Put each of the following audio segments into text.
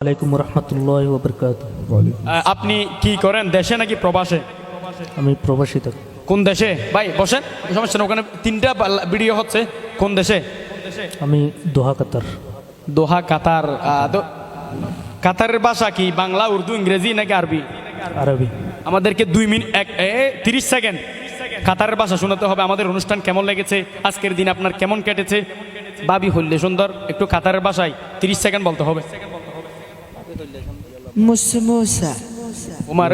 আলাইকুম রহমতুল্লাহ ওবরকাত আহ, আপনি কি করেন দেশে নাকি প্রবাসে? আমি প্রবাসী থাকি কোন দেশে? ভাই বসেন সমস্যা না ওখানে তিনটা ভিডিও হচ্ছে কোন দেশে? আমি দোহা কাতার। দোহা কাতার কাতারের ভাষা কি বাংলা উর্দু ইংরেজি নাকি আরবি? আরবি। আমাদেরকে দুই মিনিট এক এ, তিরিশ সেকেন্ড। কাতারের ভাষা শোনাতে হবে আমাদের অনুষ্ঠান কেমন লেগেছে আজকের দিন আপনার কেমন কেটেছে? বাবি হইলে সুন্দর একটু কাতারের ভাষায় তিরিশ সেকেন্ড বলতে হবে। মুসমুসা উমার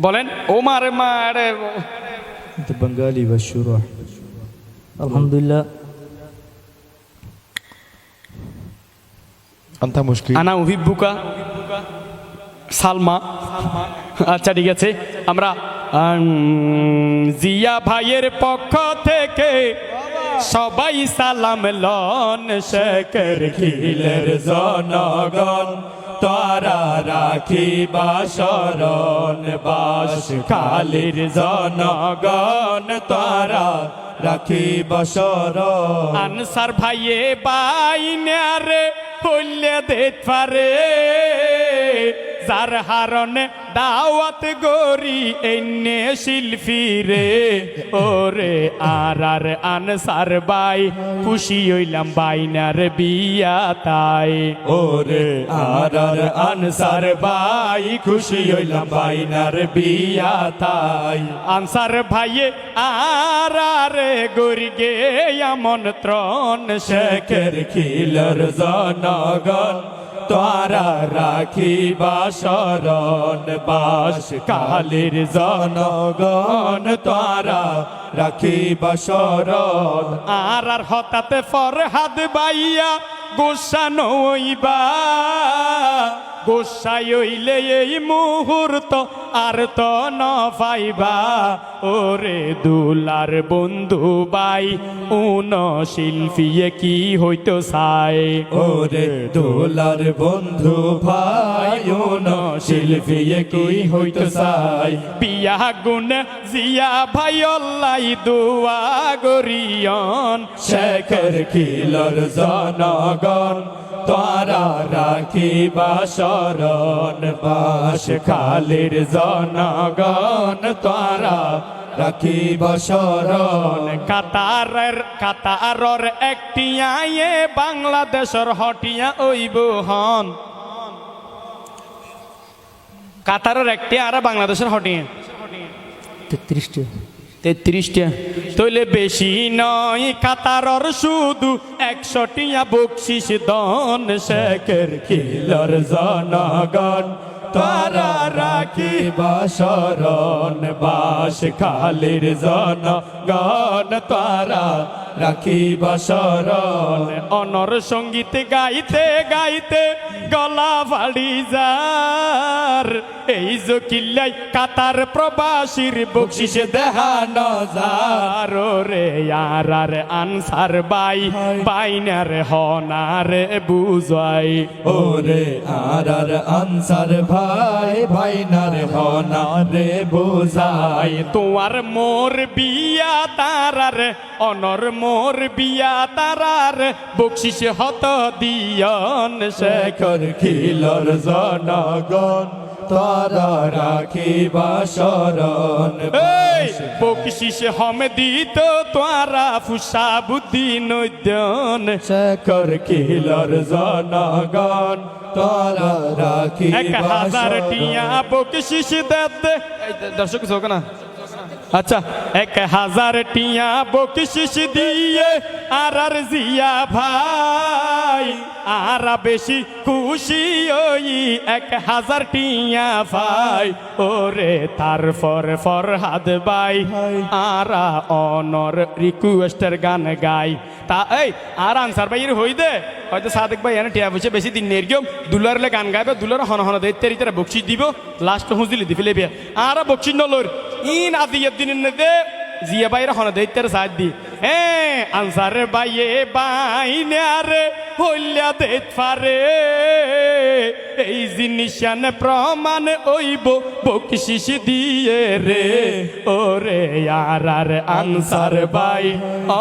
বলেন ওমার মারে বাঙ্গালি বা শুরু আলহামদুলিল্লাহ আন্তা মুশকিল আনা উহিবুকা সালমা আচ্ছা ঠিক আছে. আমরা জিয়া ভাইয়ের পক্ষ থেকে সবাই সালাম লন শেখর খিলের জনগণ। তারা রাখি বাসরণ বাস কালির জনগণ। তারা রাখি বসর আনসার ভাইয়ে বাইনারে হইলে দেত পারে যার হারণে দাওয়াত গরি, এনে শিল্পী রে। ওরে আর আর আনসার বাই, খুশি হইলাম বাইনার বিয়া তাই। ওরে আর আর আনসার বাই, খুশি হইলাম বাইনার বিয়া তাই। আনসার ভাইয়ে আর আর গরি গে, আমন্ত্রণ শেখের খিলর জনগণ। তারা রাখি বাসরণ বাস কালির জনগণ তারা রাখি বাসরণ আর আর হঠাৎ ফরহাদ বাইয়া গোসা নইবা গোসাই হইলে এই মুহূর্ত আর তো ন পাইবা ওরে দুলার বন্ধু বাই উন শিল্পীয়ে কি হইতো চাই ওরে দোলার বন্ধু ভাই ন শিল্পী কি হইতো চাই বিয়া গুণ জিয়া ভাই অল্লাই দুয়া গরিয়ন। শেখর খিলর জনগণ তারা রাখি বাসরণ বাস খালির জনগণ তারা রাখি বাসরণ কাতারের কাতারর একটি আয়ে বাংলাদেশের হটিয়া ওইব হন। কাতারের একটি আর বাংলাদেশের হটিয়া। তেত্রিশটি তেত্রিশটা তৈলে বেশি নয়, কাতারর শুধু একশোটিয়া বকশিস দন শেখের কিলর জনগণ। তারা রাখি বাসরণ বাস খালির জনগণ। তারা রাখি বাসরণ অনর সংগীত গাইতে গাইতে গলা ফাড়ি যার। এই জকিল্লাই কাতার প্রবাসীর বকশিস দেহানো যার। রে আর আর আনসার বাই বাইনার হনার বুঝাই। ওরে আর আর আনসার ভাই ভাইনার হনা রে বোঝাই। তোমার মোর বিয়া তারার অনর মোর বিয়া তারার বকশিস হত দিয়ন শেখর খিলর জনগণ। তারা রাখি বাসরণ এই! বকশিস হম দিত তোরা ফুসা বুদ্ধি নদ্যন। শেখর খিলর জনগণ তারা রাখি এক হাজার টিয়া বকশিস দেতে। দর্শক চোখ না। আচ্ছা এক হাজার টিয়া বকশিস দিয়ে আর আর জিয়া ভাই আর বেশি খুশি ওই এক হাজার টিয়া ভাই। ওরে তারপর ফরহাদ বাই আর অনর রিকোয়েস্টের গান গাই। তা এই আর আনসার ভাইয়ের হই দে। হয়তো সাদেক ভাই এনে টিয়া বসে বেশি দিন নেই গিয়ে। দুলারলে গান গাইবে দুলার হন হন দে তেরি তেরা বকশি দিব লাস্ট হুঁজলি দি ফেলে বিয়া আর বকশি নলর। ইন আদিয়ের দিন দে জিয়া বাইরে হন, দৈত্যের সাথ দি। এ আনসারে বাইয়ে বাইনারে হইলা দে পারে এই জিনিসান প্রমাণ ওইব বকশিস দিয়ে রে। ওরে আর আর আনসার বাই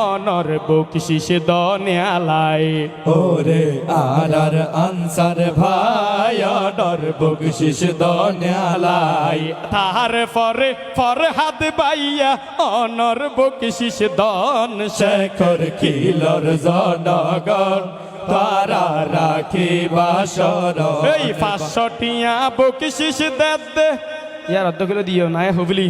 অনর বকশিস দনিয়ালাই। ওরে আর আর আনসার ভাই অডর বকশিস দনিয়ালাই। তাহার পরে ফরহাদ বাইয়া অনর বকশিস দন। শেখর কিলর জনগণ তারা রাখি বাসর এই পাঁচশো টিয়া বকশিস দে দে। ইয়ার অর্ধ করে দিও না হুবলি।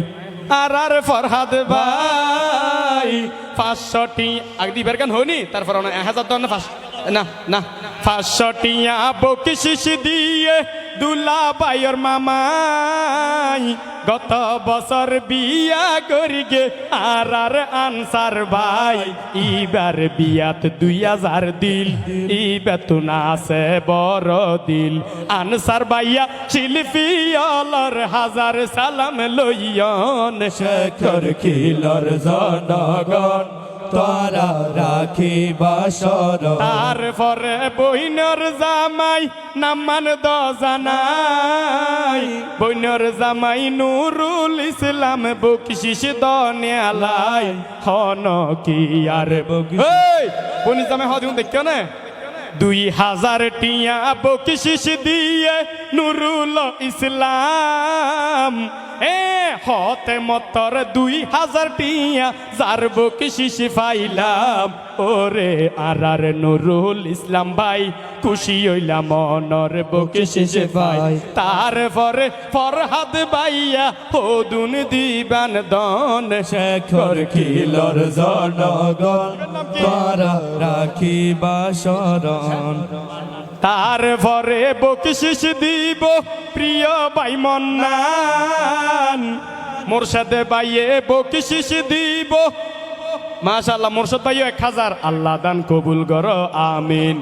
আর আর ফরহাদ ভাই পাঁচশো টি আগে দিবার গান হয়নি? তারপর এক হাজার দন না না পাঁচশো টিয়া শিশ দিয়ে দুলা বাইর মামাই গত বছর বিয়া করি গে, আর আর আনসার ভাই ইবার বিয়াত দুই হাজার দিল ই বেতন আছে বড় দিল। আনসার ভাইয়া শিল্পী অলর হাজার সালাম লইয়ন, শেখর কিলর জনগণ। তারা রাখি বাসর তারপরে বইনর জামাই নামান দ জানাই বইনর জামাই নুরুল ইসলাম বকশিস দনিয়ালাই। হন কি আর এই, বনি জামাই হদিন দেখো না? দুই হাজার টিয়া বকশিস দিয়ে নুরুল ইসলাম। এ হতে মতর দুই হাজার টিয়া যার বকশিস পাইলাম ওরে আর আর নুরুল ইসলাম ভাই খুশি হইলাম মনর বকশিস পাই তারপরে ফরহাদ বাইয়া হদুন দিবান দন। শেখর কিলর জনগণ তারা রাখি বাসরণ তারপরে বকিস দিব প্রিয় বাই মন্নান মোরশাদে বাইয়ে বকিশিস দিব। মাশাল্লাহ মোরশদ ভাইও এক হাজার। আল্লাহ দান কবুল কর, আমিন।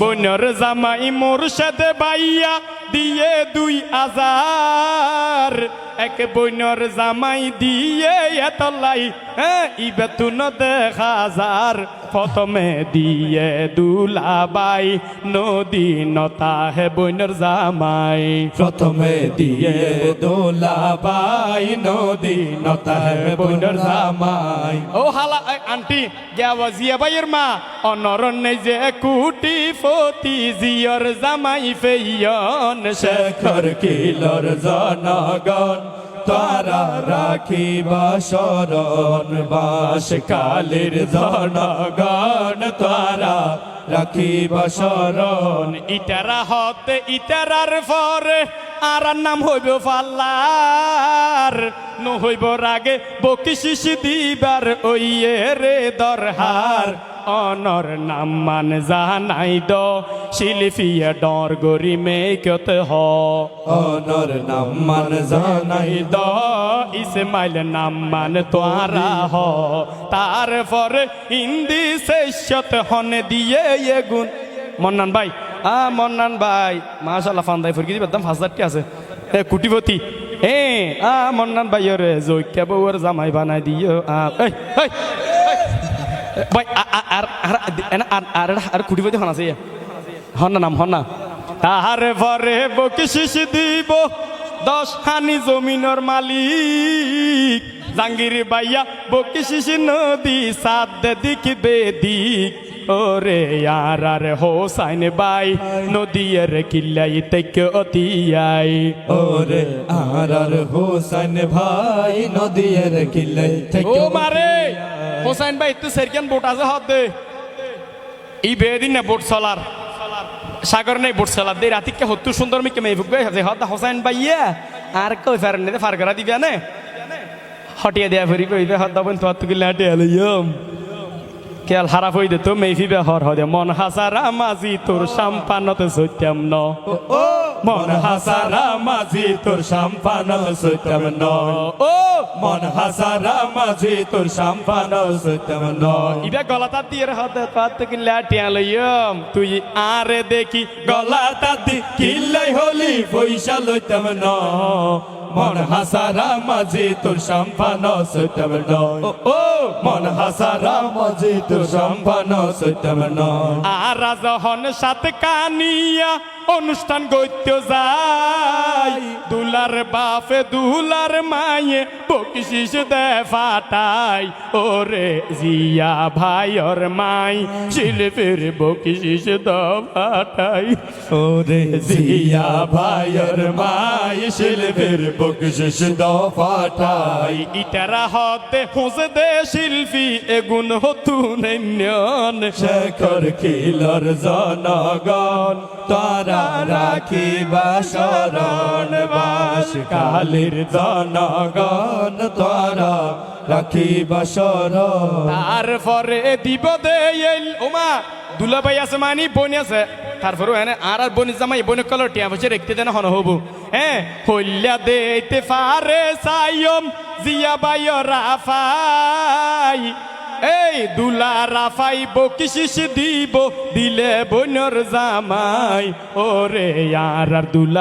বন্যর জামাই মোরশাদে বাইয়া দিয়ে দুই হাজার এক বন্যর জামাই দিয়ে এতলাই হ্যাঁ ই বেতুন দেখা যার। প্রথমে দিয়ে দুলাবাই নদী নতা হে বন্যর জামাই। প্রথমে দিয়ে দোলাবাই নদী নতার বনর জামাই। ও হালা আন্টি গেওয়া জিয়া ভাইয়ের মা। অনরণ্যে যে কুটি ফতি, জিয়র জামাই ফেয়ন শেখর কিলর জনগণ। তারা রাখি বাসরণ বাস কালের জনগণ। তারা রাখি বাসরণ ইটারা হতে ইটারার পরে আর নাম হইব ফাল্লার। ন হইব রাগে বকিশিস দিবার ওইয়ে রে দরহার। অনর নাম মান জানাই দ শিলিফিয়া ডর গরি মেকত হ। অনর নাম মান জানাই দ ইসমাইল নাম মান তোয়ারা হ। তারপরে হিন্দি শেষত হনে দিয়ে এ গুণ মন্নান ভাই আ, মন্নান ভাই। মাশাল্লাহ ফান্দাই ফুরকি দিবে, একদম হাজারটি আছে। এ, কুটিপতি। এ, আ, মন্নান ভাই রে জৈক্যা বউর জামাই বানাই দিও। ভাই আর আর আর আর কুটিপতি হন আছে হন নাম, হন না। তাহার পরে বকিশিস দিব। দশ হানি জমিনের মালিক। জাঙ্গির বাইয়া বকিশিস নদী সাদ দিক। বেদিক ওরে আর আর হোসাইন বাই নদীর কিল্লাই তেক অতিয়াই ওরে আর আর হোসেন ভাই নদীর কিলে থেকে ও মারে! হোসাইন ভাই তুই সেরকেন বোট আছে হদ দে। ই বেদিন না বোট চলার। সাগর নেই বোট চলার। দে রাতিকে হত্তু সুন্দর মিকে মেয়ে ভুগে হোসাইন ভাই ইয়া আর কই ফার নে ফার করা দিবে না হটিয়ে দেয়া ফরি কইবে হদ দাবন তো তুই লাটে আলইম কেল হারাপ হই দে তো মেফি বেহর হদে। মন হাসারা মাঝি তোর সাম্পানত সত্যম ন। ও মন হাসারা মাঝি তোর সম্পান সত্যম ন। ও। মন হাসারা মাঝি তোর সম্পান সত্যম ন। ইবে গলাটা দিয়ে হদে তো তুই লাটে আলইম তুই আরে দেখি গলা তাদি কিল্লাই হলি পয়সা লইতাম ন। মন হাসারা মাঝি তোর সম্পান সত্যম ন ও মন হাসারা মাঝি তোর সম্পান সত্যম ন আর যখন সাত কানিয়া অনুষ্ঠান গইত্য যাই দুলার বাপে, দুলার মায়ে বকিশিস দে ফাটাই ওরে জিয়া ভাইয়র মাই, শিল্পীর বকিশিস দ ফাটাই ওরে জিয়া ভাইয়ের মাই, শিল্পের বকশিস দফাটাই ইটারা হতে খুঁজে দে শিল্পী, এগুন হতু নন শেখর খিলর জনগণ, তারা রাখিবা শরণ বাস কালের জনগণ তারা রাখিবা শরণ। তারপরে দিব দে এই ওমা, দুলাভাই আছে, মানি বনি আছে। তারপরে এনে আর আর বনি জামাই, বনি কলর টিয়া বসে রেখতে দেন হন হবু। হ্যাঁ হইলা দেতে পারে সাইম জিয়া বাই রাফাই এই দুলা রাফাই বকিশিস দিব, দিলে বনর জামাই। ওরে আর আর দুলা